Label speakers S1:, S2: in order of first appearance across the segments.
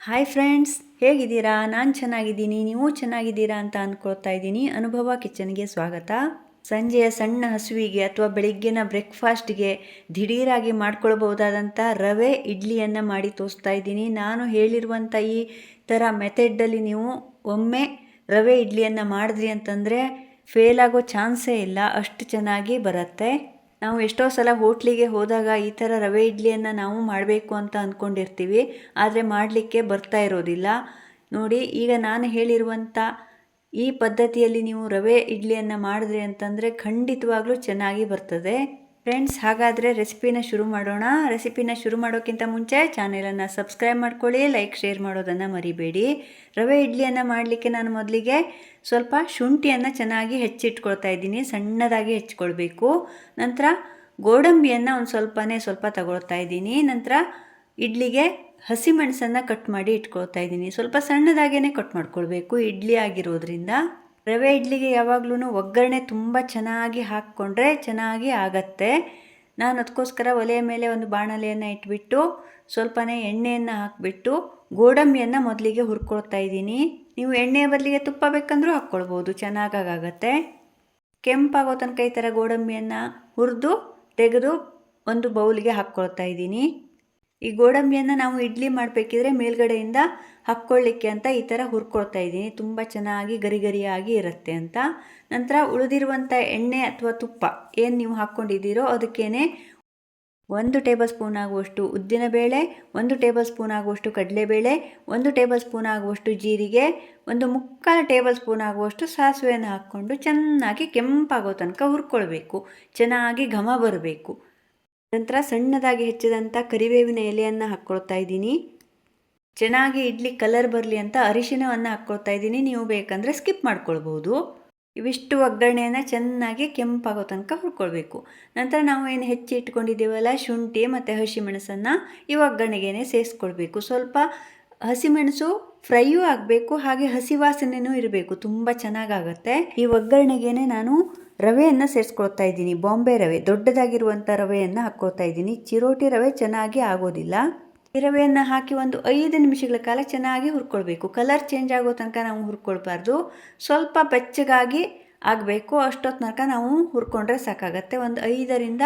S1: Hi friends ಹೇಗಿದ್ದೀರಾ? ನಾನು ಚೆನ್ನಾಗಿದ್ದೀನಿ. ನೀವು ಚೆನ್ನಾಗಿದ್ದೀರಾ ಅಂತ ಅಂದ್ಕೊಳ್ತಾ ಇದ್ದೀನಿ. ಅನುಭವ ಕಿಚನ್ಗೆ ಸ್ವಾಗತ. ಸಂಜೆಯ ಸಣ್ಣ ಹಸುವಿಗೆ ಅಥವಾ ಬೆಳಿಗ್ಗೆನ ಬ್ರೇಕ್ಫಾಸ್ಟ್ಗೆ ದಿಢೀರಾಗಿ ಮಾಡ್ಕೊಳ್ಬಹುದಾದಂಥ ರವೆ, ಇಡ್ಲಿಯನ್ನು ಮಾಡಿ ತೋರಿಸ್ತಾ ಇದ್ದೀನಿ. ನಾನು ಹೇಳಿರುವಂಥ ಈ ಥರ ಮೆಥಡಲ್ಲಿ ನೀವು ಒಮ್ಮೆ ರವೆ, ಇಡ್ಲಿಯನ್ನು ಮಾಡಿದ್ರಿ ಅಂತಂದರೆ ಫೇಲ್ ಆಗೋ ಚಾನ್ಸೇ ಇಲ್ಲ. ಅಷ್ಟು ಚೆನ್ನಾಗಿ ಬರುತ್ತೆ. ನಾವು ಎಷ್ಟೋ ಸಲ ಹೋಟ್ಲಿಗೆ ಹೋದಾಗ ಈ ಥರ ರವೆ ಇಡ್ಲಿಯನ್ನು ನಾವು ಮಾಡಬೇಕು ಅಂತ ಅಂದ್ಕೊಂಡಿರ್ತೀವಿ ಆದರೆ ಮಾಡಲಿಕ್ಕೆ ಬರ್ತಾ ಇರೋದಿಲ್ಲ. ನೋಡಿ, ಈಗ ನಾನು ಹೇಳಿರುವಂಥ ಈ ಪದ್ಧತಿಯಲ್ಲಿ ನೀವು ರವೆ ಇಡ್ಲಿಯನ್ನು ಮಾಡಿದ್ರಿ ಅಂತಂದರೆ ಖಂಡಿತವಾಗ್ಲೂ ಚೆನ್ನಾಗಿ ಬರ್ತದೆ. ಫ್ರೆಂಡ್ಸ್ ಹಾಗಾದರೆ ರೆಸಿಪಿನ ಶುರು ಮಾಡೋಣ. ರೆಸಿಪಿನ ಶುರು ಮಾಡೋಕ್ಕಿಂತ ಮುಂಚೆ ಚಾನೆಲನ್ನು ಸಬ್ಸ್ಕ್ರೈಬ್ ಮಾಡ್ಕೊಳ್ಳಿ ಲೈಕ್ ಶೇರ್ ಮಾಡೋದನ್ನು ಮರಿಬೇಡಿ. ರವೆ ಇಡ್ಲಿಯನ್ನು ಮಾಡಲಿಕ್ಕೆ ನಾನು ಮೊದಲಿಗೆ ಸ್ವಲ್ಪ ಶುಂಠಿಯನ್ನು ಚೆನ್ನಾಗಿ ಹೆಚ್ಚಿಟ್ಕೊಳ್ತಾ ಇದ್ದೀನಿ, ಸಣ್ಣದಾಗಿ ಹೆಚ್ಚಿಕೊಳ್ಬೇಕು. ನಂತರ ಗೋಡಂಬಿಯನ್ನು ಒಂದು ಸ್ವಲ್ಪನೇ ಸ್ವಲ್ಪ ತಗೊಳ್ತಾ ಇದ್ದೀನಿ. ನಂತರ ಇಡ್ಲಿಗೆ ಹಸಿಮೆಣಸನ್ನು ಕಟ್ ಮಾಡಿ ಇಟ್ಕೊಳ್ತಾ ಇದ್ದೀನಿ. ಸ್ವಲ್ಪ ಸಣ್ಣದಾಗೇ ಕಟ್ ಮಾಡ್ಕೊಳ್ಬೇಕು, ಇಡ್ಲಿ ಆಗಿರೋದ್ರಿಂದ. ರವೆ ಇಡ್ಲಿಗೆ ಯಾವಾಗ್ಲೂ ಒಗ್ಗರಣೆ ತುಂಬ ಚೆನ್ನಾಗಿ ಹಾಕ್ಕೊಂಡ್ರೆ ಚೆನ್ನಾಗಿ ಆಗತ್ತೆ. ನಾನು ಅದಕ್ಕೋಸ್ಕರ ಒಲೆಯ ಮೇಲೆ ಒಂದು ಬಾಣಲೆಯನ್ನು ಇಟ್ಬಿಟ್ಟು ಸ್ವಲ್ಪನೇ ಎಣ್ಣೆಯನ್ನು ಹಾಕಿಬಿಟ್ಟು ಗೋಡಂಬಿಯನ್ನು ಮೊದಲಿಗೆ ಹುರ್ಕೊಳ್ತಾ ಇದ್ದೀನಿ. ನೀವು ಎಣ್ಣೆಯ ಬದಲಿಗೆ ತುಪ್ಪ ಬೇಕಂದರೂ ಹಾಕ್ಕೊಳ್ಬೋದು, ಚೆನ್ನಾಗಾಗತ್ತೆ. ಕೆಂಪಾಗೋ ತನಕ ಈ ಥರ ಗೋಡಂಬಿಯನ್ನು ಹುರಿದು ತೆಗೆದು ಒಂದು ಬೌಲಿಗೆ ಹಾಕ್ಕೊಳ್ತಾ ಇದ್ದೀನಿ. ಈ ಗೋಡಂಬಿಯನ್ನು ನಾವು ಇಡ್ಲಿ ಮಾಡಬೇಕಿದ್ರೆ ಮೇಲ್ಗಡೆಯಿಂದ ಹಾಕ್ಕೊಳ್ಳಿಕ್ಕೆ ಅಂತ ಈ ಥರ ಹುರ್ಕೊಳ್ತಾ ಇದ್ದೀನಿ ತುಂಬ ಚೆನ್ನಾಗಿ ಗರಿ ಗರಿಯಾಗಿ ಇರುತ್ತೆ ಅಂತ. ನಂತರ ಉಳಿದಿರುವಂಥ ಎಣ್ಣೆ ಅಥವಾ ತುಪ್ಪ ಏನು ನೀವು ಹಾಕ್ಕೊಂಡಿದ್ದೀರೋ ಅದಕ್ಕೇನೆ ಒಂದು ಟೇಬಲ್ ಸ್ಪೂನ್ ಆಗುವಷ್ಟು ಉದ್ದಿನಬೇಳೆ ಒಂದು ಟೇಬಲ್ ಸ್ಪೂನ್ ಆಗುವಷ್ಟು ಕಡಲೆಬೇಳೆ, ಒಂದು ಟೇಬಲ್ ಸ್ಪೂನ್ ಆಗುವಷ್ಟು ಜೀರಿಗೆ, ಒಂದು ಮುಕ್ಕಾಲು ಟೇಬಲ್ ಸ್ಪೂನ್ ಆಗುವಷ್ಟು ಸಾಸಿವೆಯನ್ನು ಹಾಕ್ಕೊಂಡು ಚೆನ್ನಾಗಿ ಕೆಂಪಾಗೋ ತನಕ ಹುರ್ಕೊಳ್ಬೇಕು. ಚೆನ್ನಾಗಿ ಘಮ ಬರಬೇಕು. ನಂತರ ಸಣ್ಣದಾಗಿ ಹೆಚ್ಚಿದಂಥ ಕರಿಬೇವಿನ ಎಲೆಯನ್ನು ಹಾಕ್ಕೊಳ್ತಾ ಇದ್ದೀನಿ. ಚೆನ್ನಾಗಿ ಇಡ್ಲಿ ಕಲರ್ ಬರಲಿ ಅಂತ ಅರಿಶಿನವನ್ನು ಹಾಕ್ಕೊಳ್ತಾ ಇದ್ದೀನಿ. ನೀವು ಬೇಕಂದರೆ ಸ್ಕಿಪ್ ಮಾಡ್ಕೊಳ್ಬೋದು. ಇವಿಷ್ಟು ಒಗ್ಗರಣೆಯನ್ನು ಚೆನ್ನಾಗಿ ಕೆಂಪಾಗೋ ತನಕ ಹುರ್ಕೊಳ್ಬೇಕು. ನಂತರ ನಾವು ಏನು ಹೆಚ್ಚಿ ಇಟ್ಕೊಂಡಿದ್ದೀವಲ್ಲ, ಶುಂಠಿ ಮತ್ತು ಹಸಿಮೆಣಸನ್ನು ಈ ಒಗ್ಗರಣೆಗೇನೆ ಸೇರಿಸ್ಕೊಳ್ಬೇಕು. ಸ್ವಲ್ಪ ಹಸಿಮೆಣಸು ಫ್ರೈಯೂ ಆಗಬೇಕು, ಹಾಗೆ ಹಸಿ ವಾಸನೆಯೂ ಇರಬೇಕು. ತುಂಬ ಚೆನ್ನಾಗಾಗತ್ತೆ. ಈ ಒಗ್ಗರಣೆಗೇನೆ ನಾನು ರವೆಯನ್ನು ಸೇರಿಸ್ಕೊಳ್ತಾ ಇದ್ದೀನಿ. ಬಾಂಬೆ ರವೆ ದೊಡ್ಡದಾಗಿರುವಂಥ ರವೆಯನ್ನು ಹಾಕ್ಕೊಳ್ತಾ ಇದ್ದೀನಿ. ಚಿರೋಟಿ ರವೆ ಚೆನ್ನಾಗಿ ಆಗೋದಿಲ್ಲ. ಈ ರವೆಯನ್ನು ಹಾಕಿ ಒಂದು ಐದು ನಿಮಿಷಗಳ ಕಾಲ ಚೆನ್ನಾಗಿ ಹುರ್ಕೊಳ್ಬೇಕು. ಕಲರ್ ಚೇಂಜ್ ಆಗೋ ತನಕ ನಾವು ಹುರ್ಕೊಳ್ಬಾರ್ದು. ಸ್ವಲ್ಪ ಬೆಚ್ಚಗಾಗಿ ಆಗಬೇಕು. ಅಷ್ಟೊತ್ತು ತನಕ ನಾವು ಹುರ್ಕೊಂಡ್ರೆ ಸಾಕಾಗತ್ತೆ. ಒಂದು ಐದರಿಂದ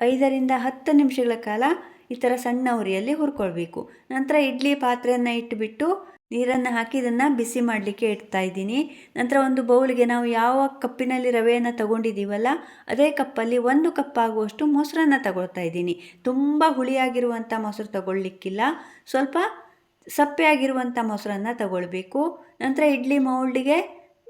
S1: ಐದರಿಂದ ಹತ್ತು ನಿಮಿಷಗಳ ಕಾಲ ಈ ಥರ ಸಣ್ಣ ಉರಿಯಲ್ಲಿ ಹುರ್ಕೊಳ್ಬೇಕು. ನಂತರ ಇಡ್ಲಿ ಪಾತ್ರೆಯನ್ನು ಇಟ್ಟುಬಿಟ್ಟು ನೀರನ್ನು ಹಾಕಿ ಇದನ್ನು ಬಿಸಿ ಮಾಡಲಿಕ್ಕೆ ಇಡ್ತಾ ಇದ್ದೀನಿ. ನಂತರ ಒಂದು ಬೌಲ್ಗೆ ನಾವು ಯಾವ ಕಪ್ಪಿನಲ್ಲಿ ರವೆಯನ್ನು ತಗೊಂಡಿದ್ದೀವಲ್ಲ ಅದೇ ಕಪ್ಪಲ್ಲಿ ಒಂದು ಕಪ್ ಆಗುವಷ್ಟು ಮೊಸರನ್ನು ತಗೊಳ್ತಾ ಇದ್ದೀನಿ. ತುಂಬ ಹುಳಿಯಾಗಿರುವಂಥ ಮೊಸರು ತಗೊಳ್ಳಿಕ್ಕಿಲ್ಲ ಸ್ವಲ್ಪ ಸಪ್ಪೆಯಾಗಿರುವಂಥ ಮೊಸರನ್ನು ತಗೊಳ್ಬೇಕು. ನಂತರ ಇಡ್ಲಿ ಮೌಲ್ಡಿಗೆ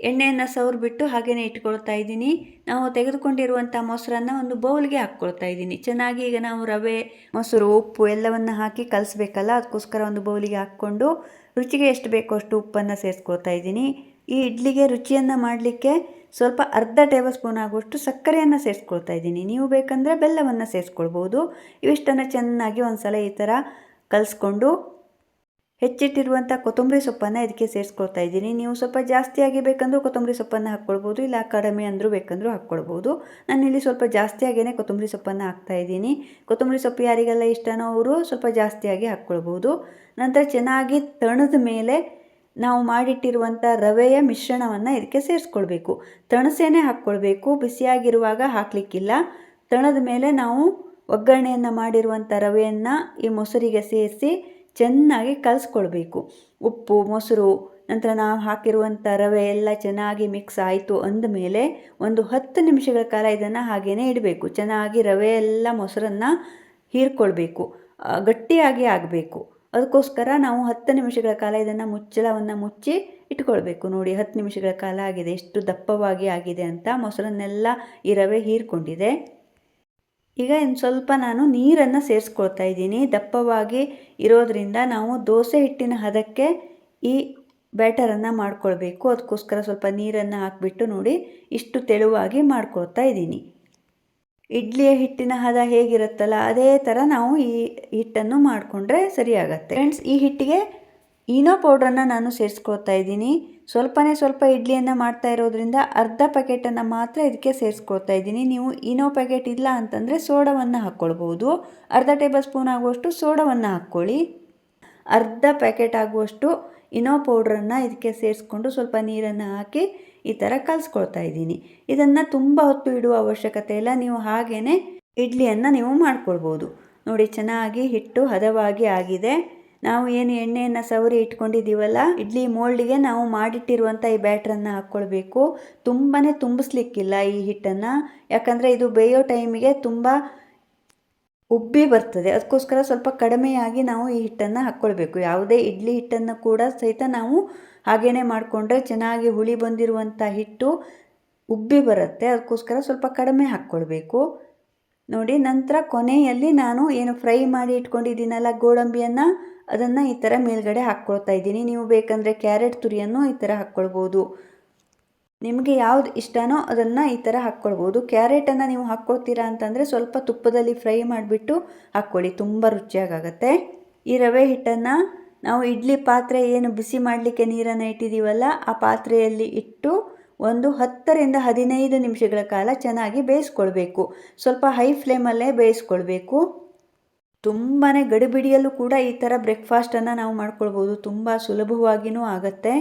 S1: ಎಣ್ಣೆಯನ್ನು ಸವರ್ಬಿಟ್ಟು ಹಾಗೆಯೇ ಇಟ್ಕೊಳ್ತಾ ಇದ್ದೀನಿ. ನಾವು ತೆಗೆದುಕೊಂಡಿರುವಂಥ ಮೊಸರನ್ನು ಒಂದು ಬೌಲ್ಗೆ ಹಾಕ್ಕೊಳ್ತಾ ಇದ್ದೀನಿ. ಚೆನ್ನಾಗಿ ಈಗ ನಾವು ರವೆ, ಮೊಸರು, ಉಪ್ಪು ಎಲ್ಲವನ್ನು ಹಾಕಿ ಕಲಿಸ್ಬೇಕಲ್ಲ, ಅದಕ್ಕೋಸ್ಕರ ಒಂದು ಬೌಲಿಗೆ ಹಾಕ್ಕೊಂಡು ರುಚಿಗೆ ಎಷ್ಟು ಬೇಕೋ ಅಷ್ಟು ಉಪ್ಪನ್ನು ಸೇರಿಸ್ಕೊಳ್ತಾ ಇದ್ದೀನಿ. ಈ ಇಡ್ಲಿಗೆ ರುಚಿಯನ್ನು ಮಾಡಲಿಕ್ಕೆ ಸ್ವಲ್ಪ ಅರ್ಧ ಟೇಬಲ್ ಸ್ಪೂನ್ ಆಗುವಷ್ಟು ಸಕ್ಕರೆಯನ್ನು ಸೇರಿಸ್ಕೊಳ್ತಾ ಇದ್ದೀನಿ. ನೀವು ಬೇಕಂದರೆ ಬೆಲ್ಲವನ್ನು ಸೇರಿಸ್ಕೊಳ್ಬೋದು. ಇವಿಷ್ಟನ್ನು ಚೆನ್ನಾಗಿ ಒಂದು ಸಲ ಈ ಥರ ಕಲಿಸ್ಕೊಂಡು ಹೆಚ್ಚಿಟ್ಟಿರುವಂಥ ಕೊತ್ತಂಬರಿ ಸೊಪ್ಪನ್ನು ಇದಕ್ಕೆ ಸೇರಿಸ್ಕೊಳ್ತಾ ಇದ್ದೀನಿ. ನೀವು ಸ್ವಲ್ಪ ಜಾಸ್ತಿಯಾಗಿ ಬೇಕಂದ್ರೂ ಕೊತ್ತಂಬರಿ ಸೊಪ್ಪನ್ನು ಹಾಕ್ಕೊಳ್ಬೋದು, ಇಲ್ಲ ಕಡಿಮೆ ಅಂದರೂ ಬೇಕಂದರೂ ಹಾಕ್ಕೊಳ್ಬೋದು. ನಾನು ಇಲ್ಲಿ ಸ್ವಲ್ಪ ಜಾಸ್ತಿಯಾಗೇ ಕೊತ್ತಂಬರಿ ಸೊಪ್ಪನ್ನು ಹಾಕ್ತಾ ಇದ್ದೀನಿ. ಕೊತ್ತಂಬರಿ ಸೊಪ್ಪು ಯಾರಿಗೆಲ್ಲ ಇಷ್ಟನೋ ಅವರು ಸ್ವಲ್ಪ ಜಾಸ್ತಿಯಾಗಿ ಹಾಕ್ಕೊಳ್ಬೋದು. ನಂತರ ಚೆನ್ನಾಗಿ ತಣದ ಮೇಲೆ ನಾವು ಮಾಡಿಟ್ಟಿರುವಂಥ ರವೆಯ ಮಿಶ್ರಣವನ್ನು ಇದಕ್ಕೆ ಸೇರಿಸ್ಕೊಳ್ಬೇಕು. ತಣಸೇನೆ ಹಾಕ್ಕೊಳ್ಬೇಕು, ಬಿಸಿಯಾಗಿರುವಾಗ ಹಾಕಲಿಕ್ಕಿಲ್ಲ. ತಣದ ಮೇಲೆ ನಾವು ಒಗ್ಗರಣೆಯನ್ನು ಮಾಡಿರುವಂಥ ರವೆಯನ್ನು ಈ ಮೊಸರಿಗೆ ಸೇರಿಸಿ ಚೆನ್ನಾಗಿ ಕಲಿಸ್ಕೊಳ್ಬೇಕು. ಉಪ್ಪು, ಮೊಸರು, ನಂತರ ನಾವು ಹಾಕಿರುವಂಥ ರವೆ ಎಲ್ಲ ಚೆನ್ನಾಗಿ ಮಿಕ್ಸ್ ಆಯಿತು ಅಂದಮೇಲೆ ಒಂದು ಹತ್ತು ನಿಮಿಷಗಳ ಕಾಲ ಇದನ್ನು ಹಾಗೆಯೇ ಇಡಬೇಕು. ಚೆನ್ನಾಗಿ ರವೆ ಎಲ್ಲ, ಮೊಸರನ್ನು ಹೀರ್ಕೊಳ್ಬೇಕು. ಗಟ್ಟಿಯಾಗಿ ಆಗಬೇಕು. ಅದಕ್ಕೋಸ್ಕರ ನಾವು ಹತ್ತು ನಿಮಿಷಗಳ ಕಾಲ ಇದನ್ನು ಮುಚ್ಚಳವನ್ನು ಮುಚ್ಚಿ ಇಟ್ಕೊಳ್ಬೇಕು. ನೋಡಿ, ಹತ್ತು ನಿಮಿಷಗಳ ಕಾಲ ಆಗಿದೆ. ಎಷ್ಟು ದಪ್ಪವಾಗಿ ಆಗಿದೆ ಅಂತ ಮೊಸರನ್ನೆಲ್ಲ ಈ ರವೆ ಹೀರ್ಕೊಂಡಿದೆ. ಈಗ ಇನ್ನು ಸ್ವಲ್ಪ ನಾನು ನೀರನ್ನು ಸೇರಿಸ್ಕೊಳ್ತಾ ಇದ್ದೀನಿ. ದಪ್ಪವಾಗಿ ಇರೋದರಿಂದ ನಾವು ದೋಸೆ ಹಿಟ್ಟಿನ ಹದಕ್ಕೆ ಈ ಬ್ಯಾಟರನ್ನು ಮಾಡ್ಕೊಳ್ಬೇಕು. ಅದಕ್ಕೋಸ್ಕರ ಸ್ವಲ್ಪ ನೀರನ್ನು ಹಾಕಿಬಿಟ್ಟು ನೋಡಿ ಇಷ್ಟು ತೆಳುವಾಗಿ ಮಾಡ್ಕೊಳ್ತಾ ಇದ್ದೀನಿ. ಇಡ್ಲಿಯ ಹಿಟ್ಟಿನ ಹದ ಹೇಗಿರುತ್ತಲ್ಲ, ಅದೇ ಥರ ನಾವು ಈ ಹಿಟ್ಟನ್ನು ಮಾಡಿಕೊಂಡ್ರೆ ಸರಿಯಾಗತ್ತೆ. ಫ್ರೆಂಡ್ಸ್ ಈ ಹಿಟ್ಟಿಗೆ ಈನೋ ಪೌಡ್ರನ್ನು ನಾನು ಸೇರಿಸ್ಕೊಳ್ತಾ ಇದ್ದೀನಿ. ಸ್ವಲ್ಪನೇ ಸ್ವಲ್ಪ ಇಡ್ಲಿಯನ್ನು ಮಾಡ್ತಾ ಇರೋದ್ರಿಂದ ಅರ್ಧ ಪ್ಯಾಕೆಟನ್ನು ಮಾತ್ರ ಇದಕ್ಕೆ ಸೇರಿಸ್ಕೊಳ್ತಾ ಇದ್ದೀನಿ. ನೀವು ಈನೋ ಪ್ಯಾಕೆಟ್ ಇಲ್ಲ ಅಂತಂದರೆ ಸೋಡವನ್ನು ಹಾಕ್ಕೊಳ್ಬೋದು. ಅರ್ಧ ಟೇಬಲ್ ಸ್ಪೂನ್ ಆಗುವಷ್ಟು ಸೋಡವನ್ನು ಹಾಕ್ಕೊಳ್ಳಿ. ಅರ್ಧ ಪ್ಯಾಕೆಟ್ ಆಗುವಷ್ಟು ಇನೋ ಪೌಡ್ರನ್ನು ಇದಕ್ಕೆ ಸೇರಿಸ್ಕೊಂಡು ಸ್ವಲ್ಪ ನೀರನ್ನು ಹಾಕಿ ಈ ಥರ ಕಲಿಸ್ಕೊಳ್ತಾ ಇದ್ದೀನಿ. ಇದನ್ನು ತುಂಬ ಹೊತ್ತು ಇಡುವ ಅವಶ್ಯಕತೆ ಇಲ್ಲ. ನೀವು ಹಾಗೇ ಇಡ್ಲಿಯನ್ನು ನೀವು ಮಾಡ್ಕೊಳ್ಬೋದು. ನೋಡಿ, ಚೆನ್ನಾಗಿ ಹಿಟ್ಟು ಹದವಾಗಿ ಆಗಿದೆ. ನಾವು ಏನು ಎಣ್ಣೆಯನ್ನು ಸವರಿ ಇಟ್ಕೊಂಡಿದ್ದೀವಲ್ಲ, ಇಡ್ಲಿ ಮೋಲ್ಡಿಗೆ ನಾವು ಮಾಡಿಟ್ಟಿರುವಂಥ ಈ ಬ್ಯಾಟ್ರನ್ನು ಹಾಕ್ಕೊಳ್ಬೇಕು. ತುಂಬಾ ತುಂಬಿಸ್ಲಿಕ್ಕಿಲ್ಲ ಈ ಹಿಟ್ಟನ್ನು. ಯಾಕಂದರೆ ಇದು ಬೇಯೋ ಟೈಮಿಗೆ ತುಂಬ ಉಬ್ಬಿ ಬರ್ತದೆ. ಅದಕ್ಕೋಸ್ಕರ ಸ್ವಲ್ಪ ಕಡಿಮೆಯಾಗಿ ನಾವು ಈ ಹಿಟ್ಟನ್ನು ಹಾಕ್ಕೊಳ್ಬೇಕು. ಯಾವುದೇ ಇಡ್ಲಿ ಹಿಟ್ಟನ್ನು ಕೂಡ ಸಹಿತ ನಾವು ಹಾಗೇ ಮಾಡಿಕೊಂಡ್ರೆ ಚೆನ್ನಾಗಿ ಹುಳಿ ಬಂದಿರುವಂಥ ಹಿಟ್ಟು ಉಬ್ಬಿ ಬರುತ್ತೆ. ಅದಕ್ಕೋಸ್ಕರ ಸ್ವಲ್ಪ ಕಡಿಮೆ ಹಾಕ್ಕೊಳ್ಬೇಕು. ನೋಡಿ, ನಂತರ ಕೊನೆಯಲ್ಲಿ ನಾನು ಏನು ಫ್ರೈ ಮಾಡಿ ಇಟ್ಕೊಂಡಿದ್ದೀನಲ್ಲ ಗೋಡಂಬಿಯನ್ನು, ಅದನ್ನು ಈ ಥರ ಮೇಲ್ಗಡೆ ಹಾಕ್ಕೊಳ್ತಾ ಇದ್ದೀನಿ. ನೀವು ಬೇಕಂದರೆ ಕ್ಯಾರೆಟ್ ತುರಿಯನ್ನು ಈ ಥರ ಹಾಕ್ಕೊಳ್ಬೋದು. ನಿಮಗೆ ಯಾವ್ದು ಇಷ್ಟನೋ ಅದನ್ನು ಈ ಥರ ಹಾಕ್ಕೊಳ್ಬೋದು. ಕ್ಯಾರೆಟನ್ನು ನೀವು ಹಾಕ್ಕೊಳ್ತೀರಾ ಅಂತಂದರೆ ಸ್ವಲ್ಪ ತುಪ್ಪದಲ್ಲಿ ಫ್ರೈ ಮಾಡಿಬಿಟ್ಟು ಹಾಕ್ಕೊಳ್ಳಿ, ತುಂಬ ರುಚಿಯಾಗತ್ತೆ ಈ ರವೆ ಹಿಟ್ಟನ್ನು ನಾವು ಇಡ್ಲಿ ಪಾತ್ರೆ ಏನು ಬಿಸಿ ಮಾಡಲಿಕ್ಕೆ ನೀರನ್ನು ಇಟ್ಟಿದ್ದೀವಲ್ಲ ಆ ಪಾತ್ರೆಯಲ್ಲಿ ಇಟ್ಟು ಒಂದು ಹತ್ತರಿಂದ ಹದಿನೈದು ನಿಮಿಷಗಳ ಕಾಲ ಚೆನ್ನಾಗಿ ಬೇಯಿಸ್ಕೊಳ್ಬೇಕು. ಸ್ವಲ್ಪ ಹೈ ಫ್ಲೇಮಲ್ಲೇ ಬೇಯಿಸ್ಕೊಳ್ಬೇಕು. ತುಂಬಾ ಗಡಿಬಿಡಿಯಲ್ಲೂ ಕೂಡ ಈ ಥರ ಬ್ರೇಕ್ಫಾಸ್ಟನ್ನು ನಾವು ಮಾಡ್ಕೊಳ್ಬೋದು. ತುಂಬ ಸುಲಭವಾಗಿಯೂ ಆಗುತ್ತೆ.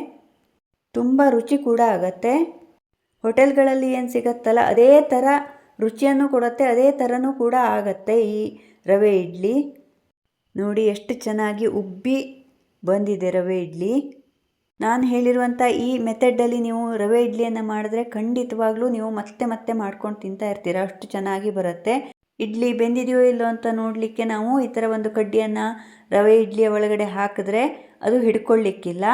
S1: ತುಂಬ ರುಚಿ ಕೂಡ ಆಗತ್ತೆ. ಹೋಟೆಲ್ಗಳಲ್ಲಿ ಏನು ಸಿಗತ್ತಲ್ಲ, ಅದೇ ಥರ ರುಚಿಯನ್ನು ಕೊಡುತ್ತೆ, ಅದೇ ಥರನೂ ಕೂಡ ಆಗತ್ತೆ ಈ ರವೆ ಇಡ್ಲಿ. ನೋಡಿ ಎಷ್ಟು ಚೆನ್ನಾಗಿ ಉಬ್ಬಿ ಬಂದಿದೆ ರವೆ ಇಡ್ಲಿ. ನಾನು ಹೇಳಿರುವಂಥ ಈ ಮೆಥಡಲ್ಲಿ ನೀವು ರವೆ ಇಡ್ಲಿಯನ್ನು ಮಾಡಿದ್ರೆ ಖಂಡಿತವಾಗ್ಲೂ ನೀವು ಮತ್ತೆ ಮತ್ತೆ ಮಾಡ್ಕೊಂಡು ತಿಂತಾ ಇರ್ತೀರ. ಅಷ್ಟು ಚೆನ್ನಾಗಿ ಬರುತ್ತೆ. ಇಡ್ಲಿ ಬೆಂದಿದೆಯೋ ಇಲ್ಲೋ ಅಂತ ನೋಡಲಿಕ್ಕೆ ನಾವು ಈ ಥರ ಒಂದು ಕಡ್ಡಿಯನ್ನು ರವೆ ಇಡ್ಲಿಯ ಒಳಗಡೆ ಹಾಕಿದ್ರೆ ಅದು ಹಿಡ್ಕೊಳ್ಳಿಕ್ಕಿಲ್ಲ.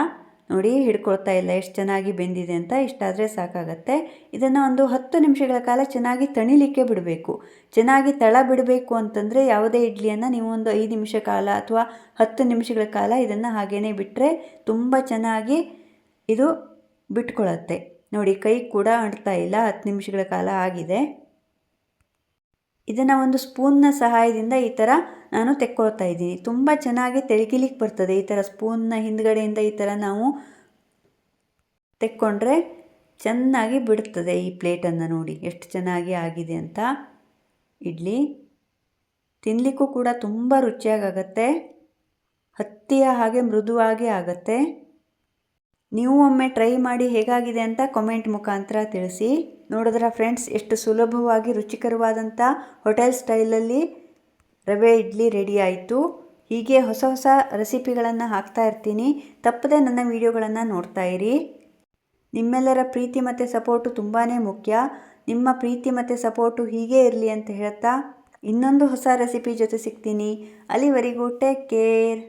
S1: ನೋಡಿ ಹಿಡ್ಕೊಳ್ತಾ ಇಲ್ಲ, ಎಷ್ಟು ಚೆನ್ನಾಗಿ ಬೆಂದಿದೆ ಅಂತ. ಇಷ್ಟಾದರೆ ಸಾಕಾಗತ್ತೆ. ಇದನ್ನು ಒಂದು ಹತ್ತು ನಿಮಿಷಗಳ ಕಾಲ ಚೆನ್ನಾಗಿ ತಣಿಲಿಕ್ಕೆ ಬಿಡಬೇಕು. ಚೆನ್ನಾಗಿ ತಳ ಬಿಡಬೇಕು ಅಂತಂದರೆ ಯಾವುದೇ ಇಡ್ಲಿಯನ್ನು ನೀವು ಒಂದು ಐದು ನಿಮಿಷ ಕಾಲ ಅಥವಾ ಹತ್ತು ನಿಮಿಷಗಳ ಕಾಲ ಇದನ್ನು ಹಾಗೇ ಬಿಟ್ಟರೆ ತುಂಬ ಚೆನ್ನಾಗಿ ಇದು ಬಿಟ್ಕೊಳ್ಳುತ್ತೆ ನೋಡಿ ಕೈ ಕೂಡ ಅಂಟ್ತಾ ಇಲ್ಲ, ಹತ್ತು ನಿಮಿಷಗಳ ಕಾಲ ಆಗಿದೆ. ಇದನ್ನು ಒಂದು ಸ್ಪೂನ್ನ ಸಹಾಯದಿಂದ ಈ ಥರ ನಾನು ತೆಕ್ಕೊಳ್ತಾ ಇದ್ದೀನಿ. ತುಂಬ ಚೆನ್ನಾಗಿ ತೆಳಗಿಲಿಕ್ಕೆ ಬರ್ತದೆ ಈ ಥರ ಸ್ಪೂನ್ನ ಹಿಂದ್ಗಡೆಯಿಂದ ಈ ಥರ ನಾವು ತೆಕ್ಕೊಂಡ್ರೆ ಚೆನ್ನಾಗಿ ಬಿಡುತ್ತದೆ ಈ ಪ್ಲೇಟನ್ನು ನೋಡಿ. ಎಷ್ಟು ಚೆನ್ನಾಗಿ ಆಗಿದೆ ಅಂತ. ಇಡ್ಲಿ. ತಿನ್ನಲಿಕ್ಕೂ ಕೂಡ ತುಂಬ ರುಚಿಯಾಗತ್ತೆ ಹತ್ತಿಯ ಹಾಗೆ ಮೃದುವಾಗಿ ಆಗತ್ತೆ. ನೀವು ಒಮ್ಮೆ ಟ್ರೈ ಮಾಡಿ ಹೇಗಾಗಿದೆ ಅಂತ ಕಮೆಂಟ್ ಮುಖಾಂತರ ತಿಳಿಸಿ. ನೋಡಿದ್ರ ಫ್ರೆಂಡ್ಸ್ ಎಷ್ಟು ಸುಲಭವಾಗಿ ರುಚಿಕರವಾದಂಥ ಹೋಟೆಲ್ ಸ್ಟೈಲಲ್ಲಿ ರವೆ ಇಡ್ಲಿ ರೆಡಿ ಆಯಿತು. ಹೀಗೆ ಹೊಸ ಹೊಸ ರೆಸಿಪಿಗಳನ್ನು ಹಾಕ್ತಾ ಇರ್ತೀನಿ. ತಪ್ಪದೆ ನನ್ನ ವೀಡಿಯೋಗಳನ್ನು ನೋಡ್ತಾ ಇರಿ. ನಿಮ್ಮೆಲ್ಲರ ಪ್ರೀತಿ ಮತ್ತು ಸಪೋರ್ಟು ತುಂಬಾ ಮುಖ್ಯ. ನಿಮ್ಮ ಪ್ರೀತಿ ಮತ್ತು ಸಪೋರ್ಟು ಹೀಗೆ ಇರಲಿ ಅಂತ ಹೇಳ್ತಾ ಇನ್ನೊಂದು ಹೊಸ ರೆಸಿಪಿ ಜೊತೆ ಸಿಗ್ತೀನಿ. ಅಲ್ಲಿವರೆಗೂ ಟೇಕ್ ಕೇರ್